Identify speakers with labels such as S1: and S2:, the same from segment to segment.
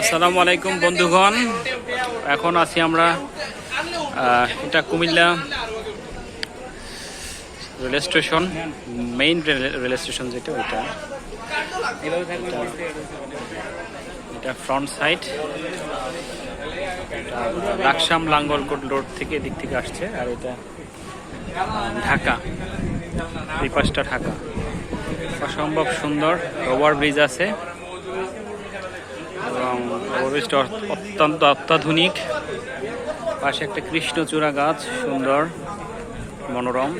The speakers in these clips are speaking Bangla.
S1: আসসালামু আলাইকুম, বন্ধুগণ। এখন আছি আমরা এটা Cumilla rail station, main rail station যেটা, ওইটা। এটা front side. Laksam Langalkot road থেকে এদিক থেকে আসছে, আর এটা ঢাকা, এই পাশটা ঢাকা। অসম্ভব সুন্দর ওভার ব্রিজ আছে। ওভারব্রিজটা অত্যন্ত অত্যাধুনিক। পাশে একটা কৃষ্ণচূড়া গাছ, সুন্দর, মনোরম।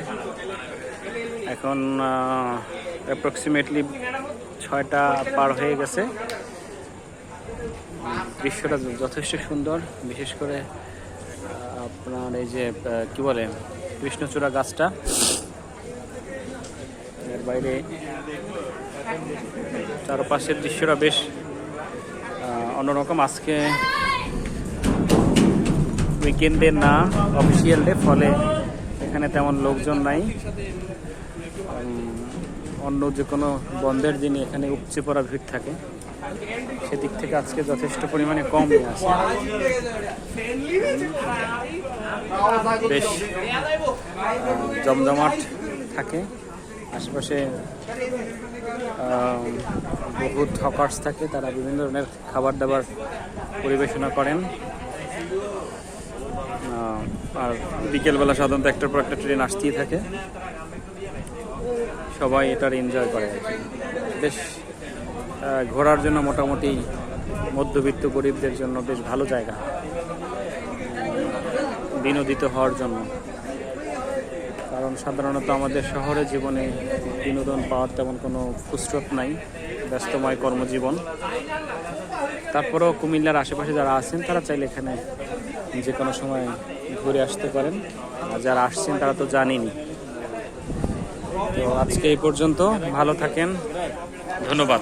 S1: এখন অ্যাপ্রক্সিমেটলি ছয়টা পার হয়ে গেছে। দৃশ্যটা যথেষ্ট সুন্দর, বিশেষ করে আপনার এই যে কি বলে, কৃষ্ণচূড়া গাছটা। এর বাইরে চারপাশের দৃশ্যটা বেশ অন্যরকম আজকে উইকেন্ডে না অফিসিয়াল ডে ফলে এখানে তেমন লোকজন নাই। অন্য যে কোনো বন্ধের দিনে এখানে উপচে পড়া ভিড় থাকে, সেদিক থেকে আজকে যথেষ্ট পরিমাণে কম আছে বেশ জমজমাট থাকে। আশেপাশে বহুত হকার্স থাকে, তারা বিভিন্ন ধরনের খাবার দাবার পরিবেশনা করেন। আর বিকেলবেলা সাধারণত একটার পর একটা ট্রেন আসতেই থাকে। সবাই এটার এনজয় করে বেশ ঘোরার জন্য মোটামুটি মধ্যবিত্ত গরিবদের জন্য বেশ ভালো জায়গা। বিনোদিত হওয়ার জন্য। কারণ সাধারণত আমাদের শহরে জীবনে বিনোদন পাওয়ার তেমন কোনো ফুসরত নাই, ব্যস্তময় কর্মজীবন। তারপরেও কুমিল্লার আশেপাশে যারা আছেন, তারা চাইলে এখানে যে কোনো সময় ঘুরে আসতে পারেন। আর যারা আসছেন, তারা তো জানেনই। তো আজকে এই পর্যন্ত, ভালো থাকেন। ধন্যবাদ।